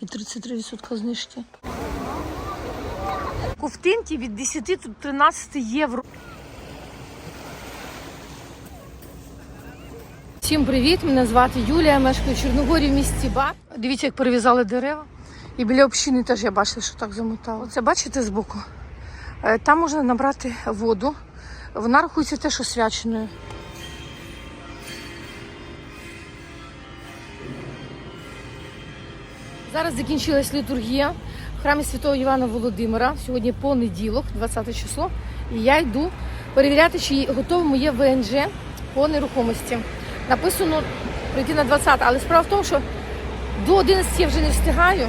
і 33% знижки. Ковтинки від 10 до 13 євро. Всім привіт! Мене звати Юлія, я мешкаю в Чорногорі в місті Бар. Дивіться, як перев'язали дерева. І біля общини теж я бачила, що так замотало. Оце бачите збоку? Е, Там можна набрати воду. Вона рахується теж освяченою. Зараз закінчилась літургія в храмі святого Івана Володимира. Сьогодні понеділок, 20 число. І я йду перевіряти, чи готове моє ВНЖ по нерухомості. Написано прийти на 20, але справа в тому, що до 11 я вже не встигаю,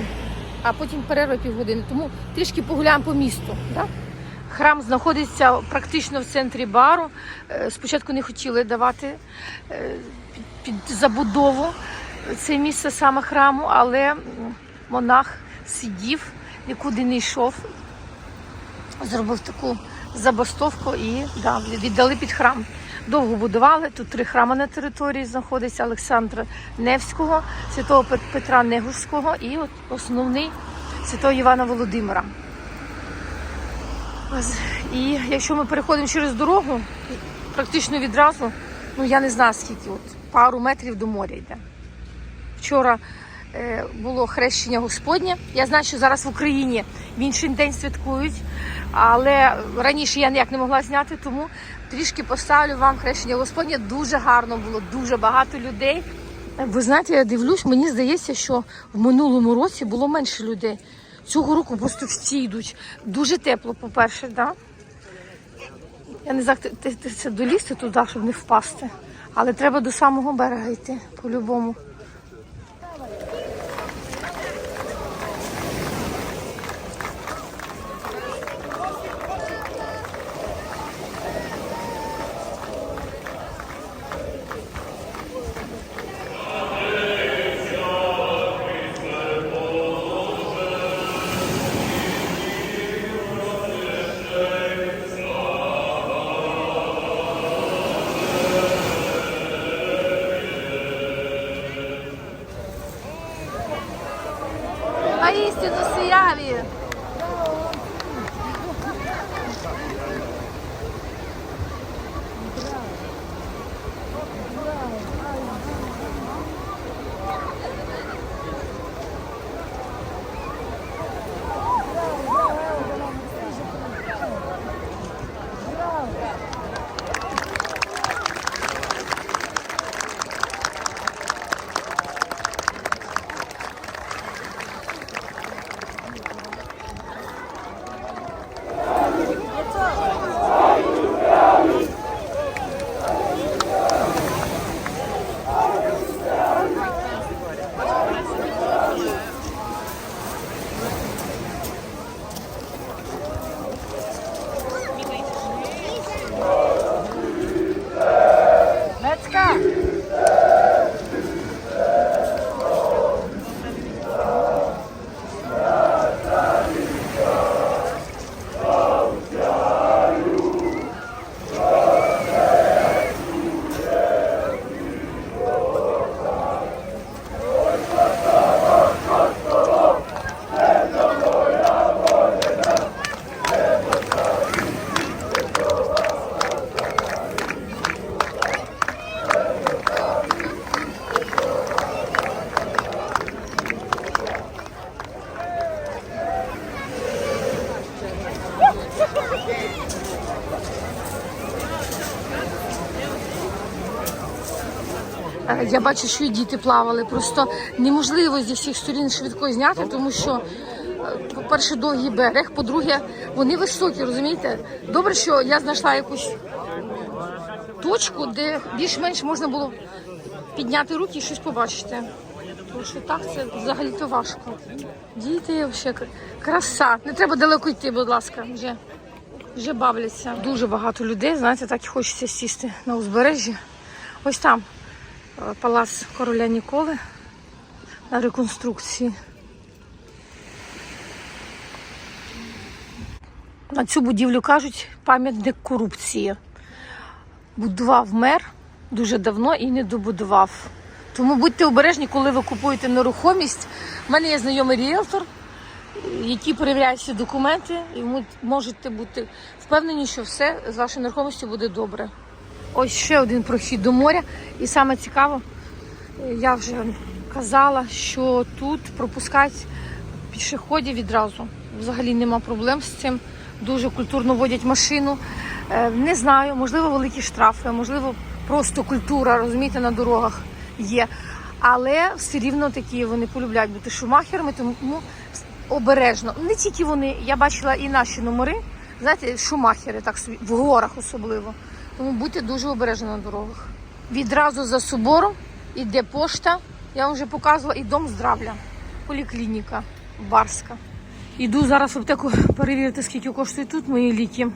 а потім перерва півгодини. Тому трішки погуляємо по місту. Да? Храм знаходиться практично в центрі бару. Е, Спочатку не хотіли давати е, під, під забудову це місце саме храму, але монах сидів, нікуди не йшов, зробив таку забастовку і да, віддали під храм. Довго будували. Тут три храми на території знаходиться Олександра Невського, святого Петра Негурського і от основний святого Івана Володимира. І якщо ми переходимо через дорогу, практично відразу, ну я не знаю скільки, от пару метрів до моря йде. Вчора е, було хрещення Господнє. Я знаю, що зараз в Україні в інший день святкують, але раніше я ніяк не могла зняти, тому трішки поставлю вам хрещення Господнє. Дуже гарно було, дуже багато людей. Ви знаєте, я дивлюсь, мені здається, що в минулому році було менше людей. Цього року просто всі йдуть. Дуже тепло, по-перше, да? Я не знаю, ти, це долізти туди, щоб не впасти. Але треба до самого берега йти, по-любому. А істину сіяві. Е, Я бачу, що і діти плавали. Просто неможливо зі всіх сторін швидко зняти, тому що, е, по-перше, довгий берег, по-друге, вони високі, розумієте? Добре, що я знайшла якусь точку, де більш-менш можна було підняти руки і щось побачити. Тому що так це взагалі-то важко. Діти взагалі краса. Не треба далеко йти, будь ласка, вже, вже бавляться. Дуже багато людей, знаєте, так і хочеться сісти на узбережжі. Ось там е, палац короля Ніколи на реконструкції. На цю будівлю кажуть пам'ятник корупції. Будував мер дуже давно і не добудував. Тому будьте обережні, коли ви купуєте нерухомість. У мене є знайомий ріелтор, який перевіряє всі документи, і ви можете бути впевнені, що все з вашою нерухомістю буде добре. Ось ще один прохід до моря. І саме цікаво, я вже казала, що тут пропускають пішоходів відразу. Взагалі нема проблем з цим. Дуже культурно водять машину. Е, Не знаю, можливо, великі штрафи, можливо, просто культура, розумієте, на дорогах є. Але все рівно такі вони полюбляють бути шумахерами, тому обережно. Не тільки вони, я бачила і наші номери, знаєте, шумахери, так собі, в горах особливо. Тому будьте дуже обережні на дорогах. Відразу за собором іде пошта. Я вам вже показувала і дом здрав'я, поліклініка Барська. Іду зараз в аптеку перевірити, скільки коштують тут мої ліки.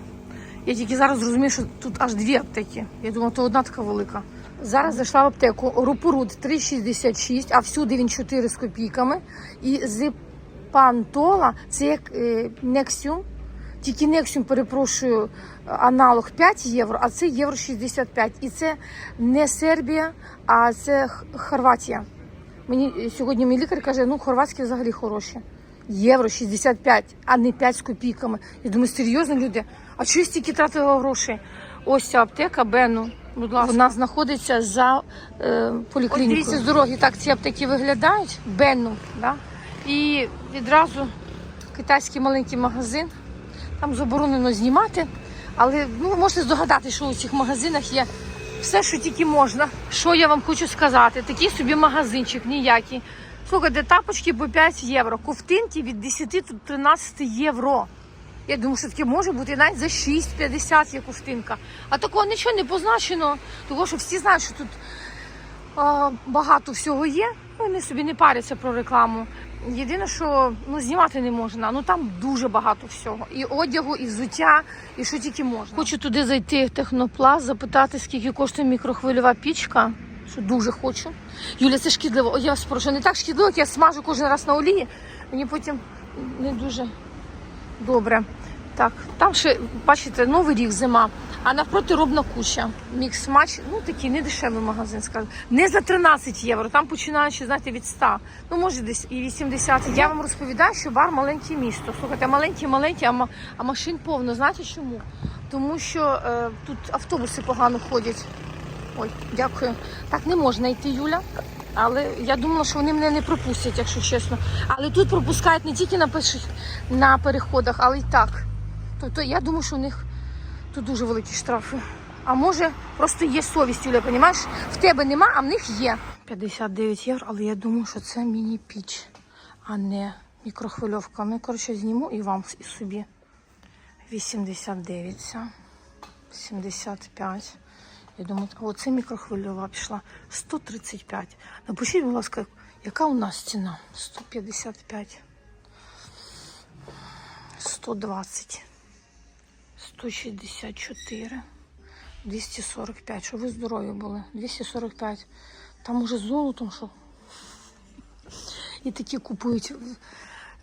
Я тільки зараз зрозумію, що тут аж дві аптеки. Я думала, то одна така велика. Зараз зайшла в аптеку. Рупорут 3,66, а всюди він 4 з копійками. І зипантола це як е, Nexium. Тільки Nexium, перепрошую, аналог 5 євро, а це євро 65. І це не Сербія, а це Хорватія. Мені сьогодні мій лікар каже, ну хорватські взагалі хороші. Євро 65, а не 5 з копійками. Я думаю, серйозно люди, а чого стільки тратила грошей? Ось ця аптека Бену. Будь ласка, вона знаходиться за е, поліклінікою. Дивіться з дороги, так ці аптеки виглядають. Бену, да? І відразу китайський маленький магазин. Там заборонено знімати. Але ну, можете здогадати, що у цих магазинах є все, що тільки можна. Що я вам хочу сказати? Такий собі магазинчик ніякий. Слухайте, тапочки по 5 євро, ковтинки від 10 до 13 євро. Я думаю, що таке може бути навіть за 6,50 є ковтинка. А такого нічого не позначено, тому що всі знають, що тут а, багато всього є. Ну, Вони собі не паряться про рекламу. Єдине, що ну, знімати не можна. Ну там дуже багато всього. І одягу, і взуття, і що тільки можна. Хочу туди зайти в технопласт, запитати, скільки коштує мікрохвильова пічка. Що дуже хочу. Юля, це шкідливо. О, я спрошу. не так шкідливо, як я смажу кожен раз на олії. Мені потім не дуже добре. Так, там ще, бачите, новий рік зима, а навпроти робна куща. Мікс матч, ну такий не дешевий магазин, скажу. Не за 13 євро, там починаючи, знаєте, від 100. Ну, може, десь і 80. Я вам розповідаю, що бар маленьке місто. Слухайте, маленьке, маленьке, а, а машин повно. Знаєте чому? Тому що е, тут автобуси погано ходять. Ой, дякую. Так не можна йти, Юля. Але я думала, що вони мене не пропустять, якщо чесно. Але тут пропускають не тільки на на переходах, але й так. Тобто я думаю, що у них тут дуже великі штрафи. А може, просто є совість, Юля, розумієш? В тебе нема, а в них є. 59 євро, але я думаю, що це міні-піч, а не мікрохвильовка. Ну, коротше, зніму і вам і собі. 89, 75. Я думаю, оце мікрохвильова пішла. 135. Напишіть, будь ласка, яка у нас ціна? 155. 120. 164. 245. Що ви здорові були? 245. Там уже з золотом, що. І такі купують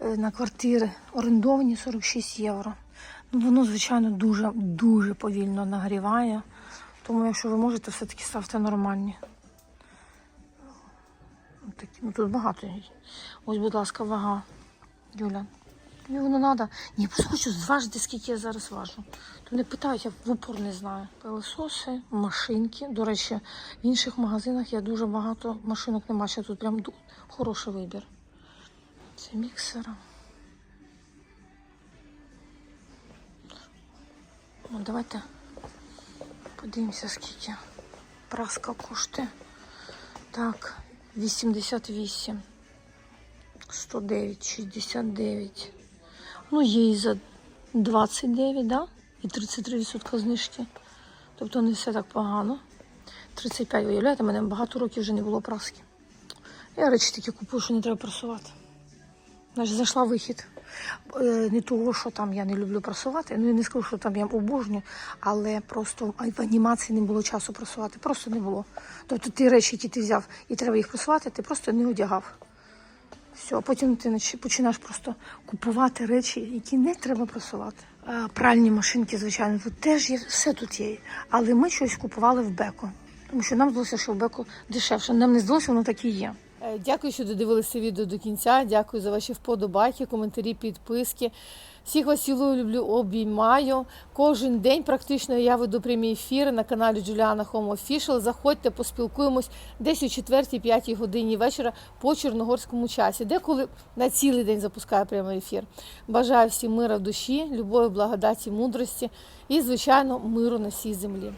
е, на квартири орендовані 46 євро. Ну, воно, звичайно, дуже, дуже повільно нагріває. Тому, якщо ви можете, все-таки ставте нормальні. Такі, ну, тут багато. Ось, будь ласка, вага. Юля. Тобі воно треба. Ні, я просто хочу зважити, скільки я зараз важу. То не питають, я в упор не знаю. Пилососи, машинки. До речі, в інших магазинах я дуже багато машинок не бачу. Тут прям хороший вибір. Це міксера. Ну, давайте подивимося, скільки праска коштує. Так, 88. 109, 69. Ну, є і за 29, да? І 33% знижки. Тобто не все так погано. 35, виявляєте, мене багато років вже не було праски. Я речі такі купую, що не треба прасувати. Значить, зайшла вихід. Е, Не того, що там я не люблю прасувати. Ну, я не скажу, що там я обожнюю, але просто в анімації не було часу прасувати. Просто не було. Тобто ті речі, які ти взяв, і треба їх прасувати, ти просто не одягав. Все, потім ти починаєш просто купувати речі, які не треба прасувати. Е, Пральні машинки, звичайно, тут теж є, все тут є. Але ми щось купували в Беко. Тому що нам здалося, що в Беку дешевше. Нам не здалося, воно так і є. Дякую, що додивилися відео до кінця. Дякую за ваші вподобайки, коментарі, підписки. Всіх вас цілую, люблю, обіймаю. Кожен день практично я веду прямі ефіри на каналі Juliana Home Official. Заходьте, поспілкуємось десь о 4-5 годині вечора по чорногорському часі. Деколи на цілий день запускаю прямий ефір. Бажаю всім мира в душі, любові, благодаті, мудрості і, звичайно, миру на всій землі.